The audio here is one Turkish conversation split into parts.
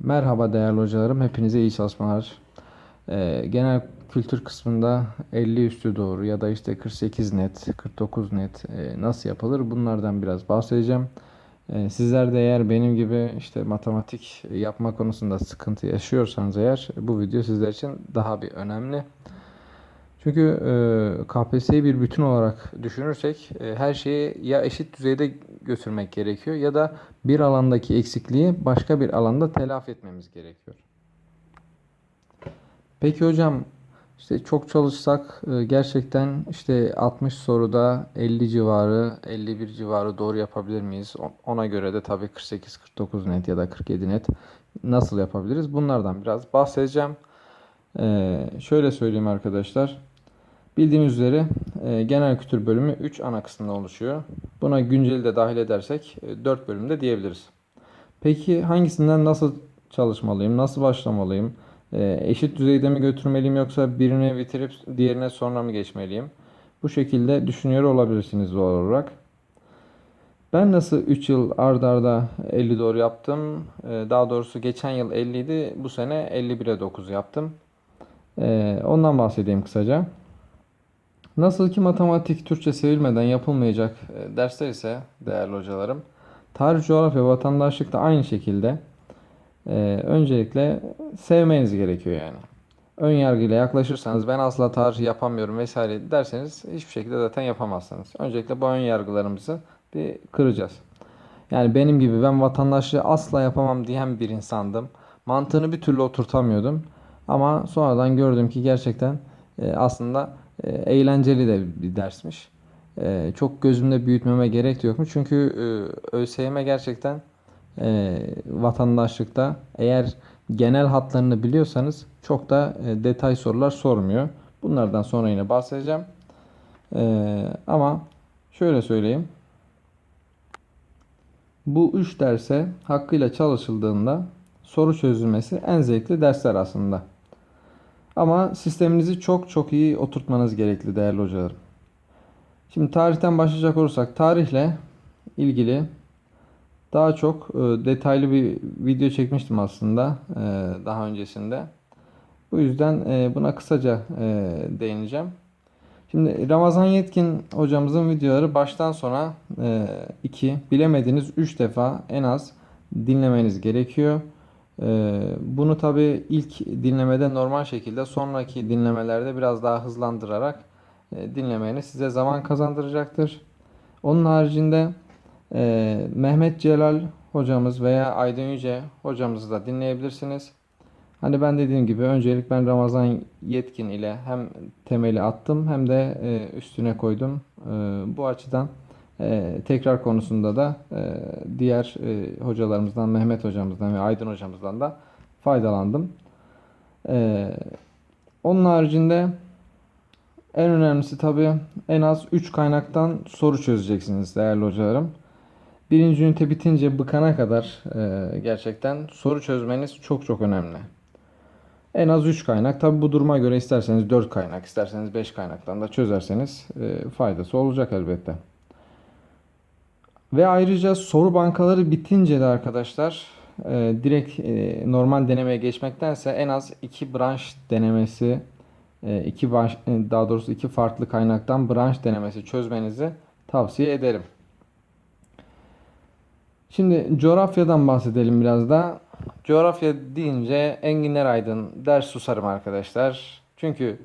Merhaba değerli hocalarım, hepinize iyi çalışmalar. Ee, genel kültür kısmında 50 üstü doğru ya da işte 48 net, 49 net e, nasıl yapılır bunlardan biraz bahsedeceğim. Ee, sizler de eğer benim gibi işte matematik yapma konusunda sıkıntı yaşıyorsanız eğer bu video sizler için daha bir önemli. Çünkü e, KPSS'yi bir bütün olarak düşünürsek e, her şeyi ya eşit düzeyde götürmek gerekiyor ya da bir alandaki eksikliği başka bir alanda telafi etmemiz gerekiyor. Peki hocam işte çok çalışsak e, gerçekten işte 60 soruda 50 civarı 51 civarı doğru yapabilir miyiz? Ona göre de tabii 48-49 net ya da 47 net nasıl yapabiliriz? Bunlardan biraz bahsedeceğim. Ee, şöyle söyleyeyim arkadaşlar. Bildiğimiz üzere genel kültür bölümü 3 ana kısımdan oluşuyor. Buna günceli de dahil edersek 4 bölümde diyebiliriz. Peki hangisinden nasıl çalışmalıyım? Nasıl başlamalıyım? E, eşit düzeyde mi götürmeliyim yoksa birini bitirip diğerine sonra mı geçmeliyim? Bu şekilde düşünüyor olabilirsiniz doğal olarak. Ben nasıl 3 yıl ard arda 50 doğru yaptım? E, daha doğrusu geçen yıl 50 idi, bu sene 51'e 9 yaptım. E, ondan bahsedeyim kısaca. Nasıl ki matematik Türkçe sevilmeden yapılmayacak e, dersler ise değerli hocalarım, tarih, coğrafya, vatandaşlık da aynı şekilde e, öncelikle sevmeniz gerekiyor yani. Ön yargıyla yaklaşırsanız ben asla tarih yapamıyorum vesaire derseniz hiçbir şekilde zaten yapamazsınız. Öncelikle bu ön yargılarımızı bir kıracağız. Yani benim gibi ben vatandaşlığı asla yapamam diyen bir insandım. Mantığını bir türlü oturtamıyordum. Ama sonradan gördüm ki gerçekten e, aslında e, eğlenceli de bir dersmiş. E, çok gözümde büyütmeme gerek de yokmuş. Çünkü e, ÖSYM gerçekten e, vatandaşlıkta eğer genel hatlarını biliyorsanız çok da e, detay sorular sormuyor. Bunlardan sonra yine bahsedeceğim. E, ama şöyle söyleyeyim. Bu üç derse hakkıyla çalışıldığında soru çözülmesi en zevkli dersler aslında. Ama sisteminizi çok çok iyi oturtmanız gerekli değerli hocalarım. Şimdi tarihten başlayacak olursak tarihle ilgili daha çok e, detaylı bir video çekmiştim aslında e, daha öncesinde. Bu yüzden e, buna kısaca değineceğim. Şimdi Ramazan Yetkin hocamızın videoları baştan sona 2 bilemediğiniz 3 defa en az dinlemeniz gerekiyor. E, bunu tabi ilk dinlemede normal şekilde sonraki dinlemelerde biraz daha hızlandırarak e, dinlemeniz size zaman kazandıracaktır. Onun haricinde e, Mehmet Celal hocamız veya Aydın Yüce hocamızı da dinleyebilirsiniz. Hani ben dediğim gibi öncelik ben Ramazan Yetkin ile hem temeli attım hem de e, üstüne koydum. Bu açıdan e, tekrar konusunda da e, diğer e, hocalarımızdan Mehmet hocamızdan ve Aydın hocamızdan da faydalandım. E, onun haricinde en önemlisi tabii en az 3 kaynaktan soru çözeceksiniz değerli hocalarım. Birinci ünite bitince bıkana kadar e, gerçekten soru çözmeniz çok çok önemli. En az 3 kaynak. Tabi bu duruma göre isterseniz 4 kaynak, isterseniz 5 kaynaktan da çözerseniz faydası olacak elbette. Ve ayrıca soru bankaları bitince de arkadaşlar e, direkt e, normal denemeye geçmektense en az 2 branş denemesi, e, iki baş, e, daha doğrusu iki farklı kaynaktan branş denemesi çözmenizi tavsiye ederim. Şimdi coğrafyadan bahsedelim biraz da. Coğrafya deyince Engin Aydın ders susarım arkadaşlar. Çünkü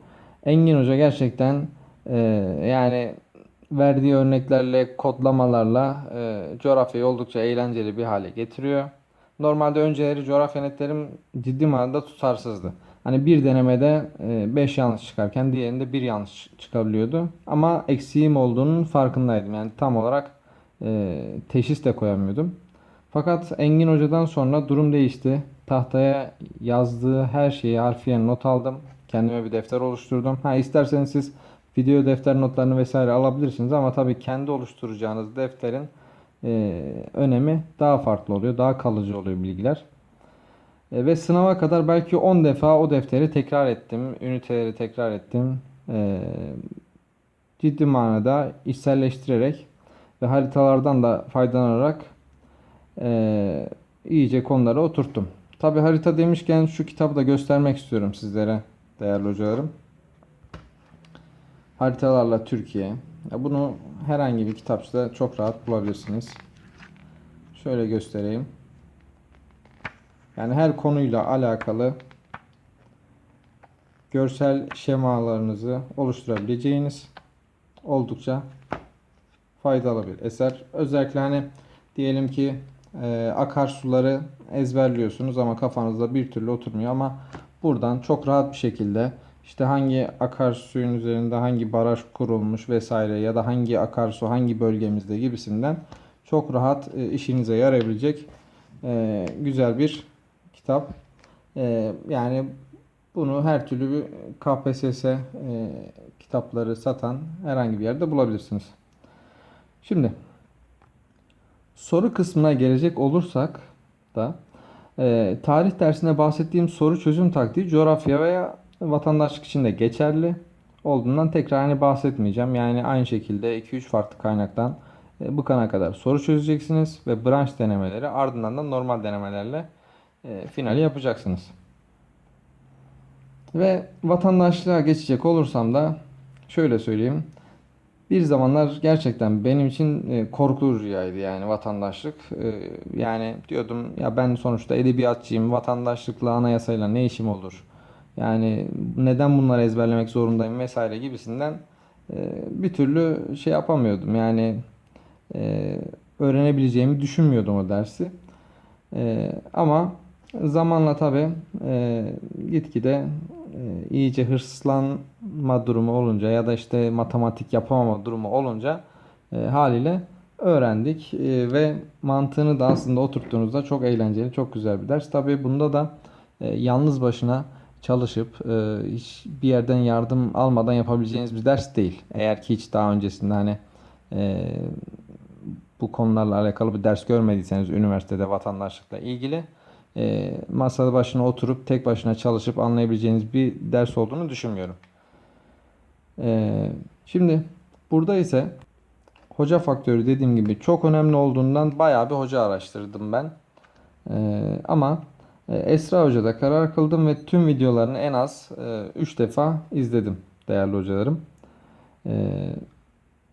Engin Hoca gerçekten e, yani verdiği örneklerle, kodlamalarla e, coğrafyayı oldukça eğlenceli bir hale getiriyor. Normalde önceleri coğrafya netlerim ciddi manada tutarsızdı. Hani bir denemede 5 yanlış çıkarken diğerinde 1 yanlış çıkabiliyordu. Ama eksiğim olduğunun farkındaydım. Yani tam olarak e, teşhis de koyamıyordum. Fakat Engin Hoca'dan sonra durum değişti. Tahtaya yazdığı her şeyi harfiyen not aldım. Kendime bir defter oluşturdum. Ha isterseniz siz video defter notlarını vesaire alabilirsiniz ama tabii kendi oluşturacağınız defterin e, önemi daha farklı oluyor. Daha kalıcı oluyor bilgiler. E, ve sınava kadar belki 10 defa o defteri tekrar ettim. Üniteleri tekrar ettim. E, ciddi manada içselleştirerek ve haritalardan da faydalanarak e, iyice konuları oturttum. Tabi harita demişken şu kitabı da göstermek istiyorum sizlere değerli hocalarım. Haritalarla Türkiye. Bunu herhangi bir kitapçıda çok rahat bulabilirsiniz. Şöyle göstereyim. Yani her konuyla alakalı görsel şemalarınızı oluşturabileceğiniz oldukça faydalı bir eser. Özellikle hani diyelim ki e, akarsuları ezberliyorsunuz ama kafanızda bir türlü oturmuyor ama buradan çok rahat bir şekilde işte hangi akarsuyun üzerinde hangi baraj kurulmuş vesaire ya da hangi akarsu hangi bölgemizde gibisinden çok rahat e, işinize yarayabilecek e, güzel bir kitap. E, yani bunu her türlü bir KPSS kitapları satan herhangi bir yerde bulabilirsiniz. Şimdi soru kısmına gelecek olursak da tarih dersinde bahsettiğim soru çözüm taktiği coğrafya veya vatandaşlık için de geçerli olduğundan tekrar hani bahsetmeyeceğim. Yani aynı şekilde 2-3 farklı kaynaktan e, bu kana kadar soru çözeceksiniz ve branş denemeleri ardından da normal denemelerle e, finali yapacaksınız. Ve vatandaşlığa geçecek olursam da şöyle söyleyeyim. Bir zamanlar gerçekten benim için e, korkulu rüyaydı yani vatandaşlık. Yani diyordum ya ben sonuçta edebiyatçıyım, vatandaşlıkla, anayasayla ne işim olur? Yani neden bunları ezberlemek zorundayım vesaire gibisinden e, bir türlü şey yapamıyordum. Yani e, öğrenebileceğimi düşünmüyordum o dersi. E, ama zamanla tabii e, gitgide iyice hırslanma durumu olunca ya da işte matematik yapamama durumu olunca haliyle öğrendik ve mantığını da aslında oturttuğunuzda çok eğlenceli, çok güzel bir ders. Tabii bunda da yalnız başına çalışıp e, hiç bir yerden yardım almadan yapabileceğiniz bir ders değil. Eğer ki hiç daha öncesinde hani e, bu konularla alakalı bir ders görmediyseniz üniversitede vatandaşlıkla ilgili e, masa başına oturup tek başına çalışıp anlayabileceğiniz bir ders olduğunu düşünmüyorum. E, şimdi burada ise hoca faktörü dediğim gibi çok önemli olduğundan bayağı bir hoca araştırdım ben. E, ama Esra Hoca'da karar kıldım ve tüm videolarını en az 3 defa izledim değerli hocalarım. E,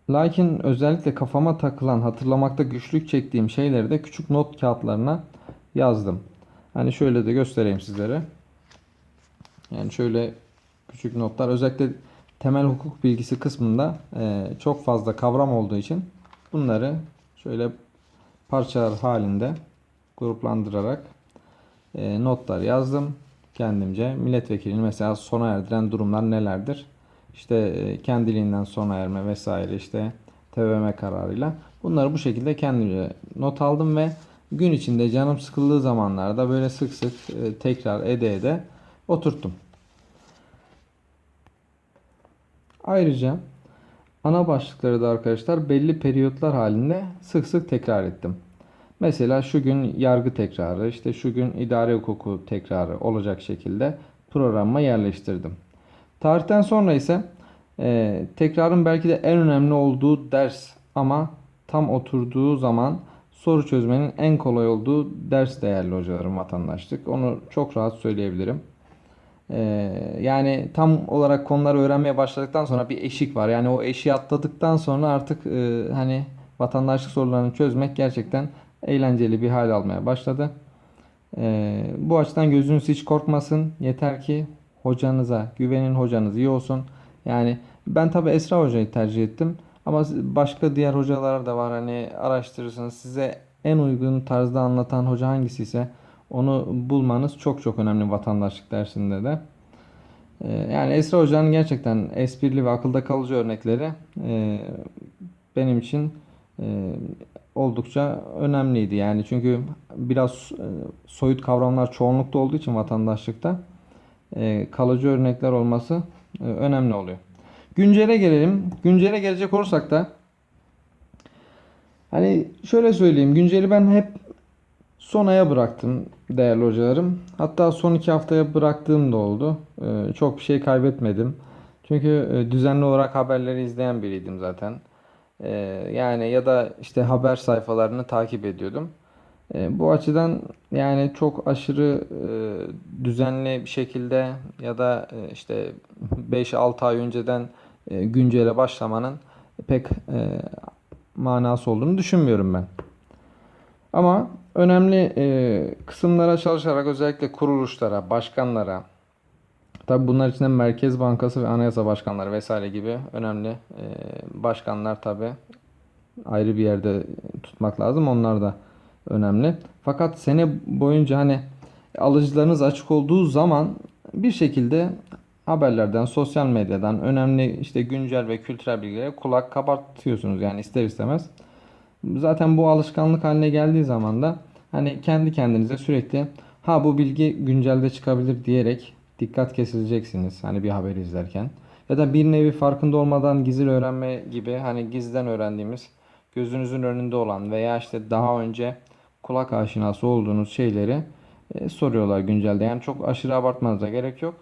lakin özellikle kafama takılan, hatırlamakta güçlük çektiğim şeyleri de küçük not kağıtlarına yazdım. Hani şöyle de göstereyim sizlere. Yani şöyle küçük notlar özellikle temel hukuk bilgisi kısmında e, çok fazla kavram olduğu için bunları şöyle parçalar halinde gruplandırarak e, notlar yazdım kendimce. Milletvekilini mesela sona erdiren durumlar nelerdir? İşte e, kendiliğinden sona erme vesaire işte TBMM kararıyla. Bunları bu şekilde kendimce not aldım ve gün içinde canım sıkıldığı zamanlarda böyle sık sık e, tekrar ede ede oturttum. Ayrıca ana başlıkları da arkadaşlar belli periyotlar halinde sık sık tekrar ettim. Mesela şu gün yargı tekrarı, işte şu gün idare hukuku tekrarı olacak şekilde programıma yerleştirdim. Tarihten sonra ise e, tekrarın belki de en önemli olduğu ders ama tam oturduğu zaman soru çözmenin en kolay olduğu ders değerli hocalarım vatandaşlık. Onu çok rahat söyleyebilirim. Ee, yani tam olarak konuları öğrenmeye başladıktan sonra bir eşik var. Yani o eşiği atladıktan sonra artık e, hani vatandaşlık sorularını çözmek gerçekten eğlenceli bir hal almaya başladı. Ee, bu açıdan gözünüz hiç korkmasın. Yeter ki hocanıza güvenin, hocanız iyi olsun. Yani ben tabi Esra Hoca'yı tercih ettim. Ama başka diğer hocalar da var. Hani araştırırsınız. Size en uygun tarzda anlatan hoca hangisi ise onu bulmanız çok çok önemli vatandaşlık dersinde de. Ee, yani Esra Hoca'nın gerçekten esprili ve akılda kalıcı örnekleri e, benim için e, oldukça önemliydi. Yani çünkü biraz e, soyut kavramlar çoğunlukta olduğu için vatandaşlıkta kalıcı örnekler olması önemli oluyor. Güncele gelelim. Güncele gelecek olursak da hani şöyle söyleyeyim. Günceli ben hep son aya bıraktım değerli hocalarım. Hatta son iki haftaya bıraktığım da oldu. Çok bir şey kaybetmedim. Çünkü e, düzenli olarak haberleri izleyen biriydim zaten. Ee, yani ya da işte haber sayfalarını takip ediyordum. E, bu açıdan yani çok aşırı e, düzenli bir şekilde ya da e, işte 5-6 ay önceden e, güncele başlamanın pek e, manası olduğunu düşünmüyorum ben. Ama önemli e, kısımlara çalışarak özellikle kuruluşlara, başkanlara, tabii bunlar içinde Merkez Bankası ve Anayasa Başkanları vesaire gibi önemli e, başkanlar tabii ayrı bir yerde tutmak lazım. Onlar da önemli. Fakat sene boyunca hani alıcılarınız açık olduğu zaman bir şekilde haberlerden, sosyal medyadan önemli işte güncel ve kültürel bilgilere kulak kabartıyorsunuz yani ister istemez. Zaten bu alışkanlık haline geldiği zaman da hani kendi kendinize sürekli ha bu bilgi güncelde çıkabilir diyerek dikkat kesileceksiniz hani bir haber izlerken. Ya da bir nevi farkında olmadan gizli öğrenme gibi hani gizliden öğrendiğimiz gözünüzün önünde olan veya işte daha önce kulak aşinası olduğunuz şeyleri e, soruyorlar güncelde. Yani çok aşırı abartmanıza gerek yok.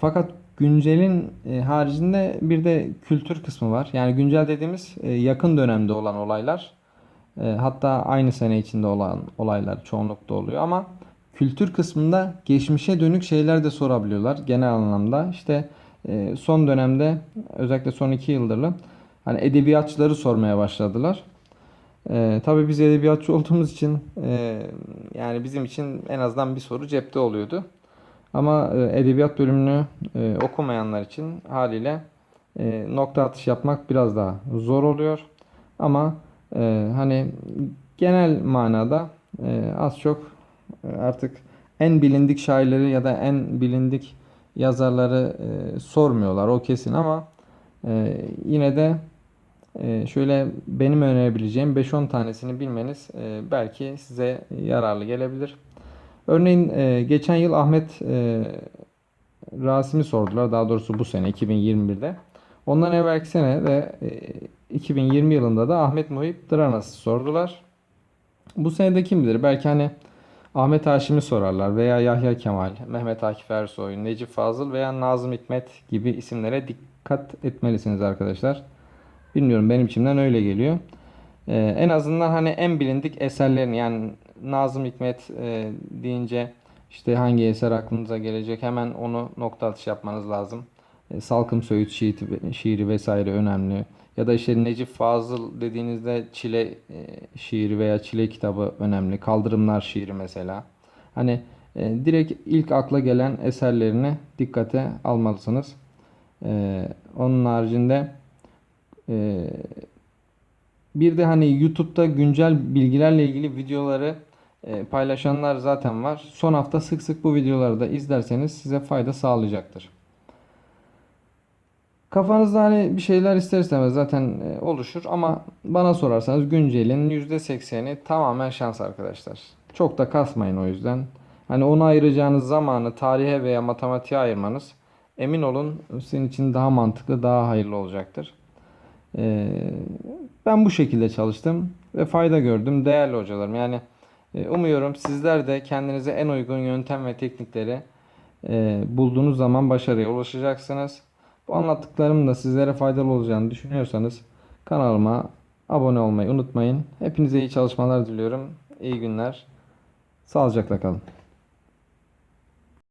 Fakat güncelin e, haricinde bir de kültür kısmı var. Yani güncel dediğimiz e, yakın dönemde olan olaylar. E, hatta aynı sene içinde olan olaylar çoğunlukta oluyor ama kültür kısmında geçmişe dönük şeyler de sorabiliyorlar genel anlamda. İşte e, son dönemde özellikle son iki yıldırlı hani edebiyatçıları sormaya başladılar. E, tabii biz edebiyatçı olduğumuz için e, yani bizim için en azından bir soru cepte oluyordu. Ama e, edebiyat bölümünü e, okumayanlar için haliyle e, nokta atış yapmak biraz daha zor oluyor. Ama e, hani genel manada e, az çok artık en bilindik şairleri ya da en bilindik yazarları e, sormuyorlar o kesin ama e, yine de e, şöyle benim önerebileceğim 5-10 tanesini bilmeniz e, belki size yararlı gelebilir. Örneğin e, geçen yıl Ahmet e, Rasim'i sordular. Daha doğrusu bu sene 2021'de. Ondan evvelki sene de e, 2020 yılında da Ahmet Muhip Dıranas'ı sordular. Bu sene de kim bilir? Belki hani Ahmet Haşim'i sorarlar veya Yahya Kemal, Mehmet Akif Ersoy, Necip Fazıl veya Nazım Hikmet gibi isimlere dikkat etmelisiniz arkadaşlar. Bilmiyorum benim içimden öyle geliyor. Ee, en azından hani en bilindik eserlerini yani Nazım Hikmet e, deyince işte hangi eser aklınıza gelecek hemen onu nokta atışı yapmanız lazım. E, Salkım Söğüt şiiri, şiiri vesaire önemli. Ya da işte Necip Fazıl dediğinizde Çile e, şiiri veya Çile kitabı önemli. Kaldırımlar şiiri mesela. Hani e, direkt ilk akla gelen eserlerini dikkate almalısınız. Onun haricinde bir de hani YouTube'da güncel bilgilerle ilgili videoları paylaşanlar zaten var. Son hafta sık sık bu videoları da izlerseniz size fayda sağlayacaktır. Kafanızda hani bir şeyler ister istemez zaten e, oluşur ama bana sorarsanız güncelin %80'i tamamen şans arkadaşlar. Çok da kasmayın o yüzden. Hani ona ayıracağınız zamanı tarihe veya matematiğe ayırmanız emin olun sizin için daha mantıklı, daha hayırlı olacaktır. Ee, ben bu şekilde çalıştım ve fayda gördüm değerli hocalarım. Yani e, umuyorum sizler de kendinize en uygun yöntem ve teknikleri e, bulduğunuz zaman başarıya ulaşacaksınız. Bu anlattıklarım da sizlere faydalı olacağını düşünüyorsanız kanalıma abone olmayı unutmayın. Hepinize iyi çalışmalar diliyorum. İyi günler. Sağlıcakla kalın.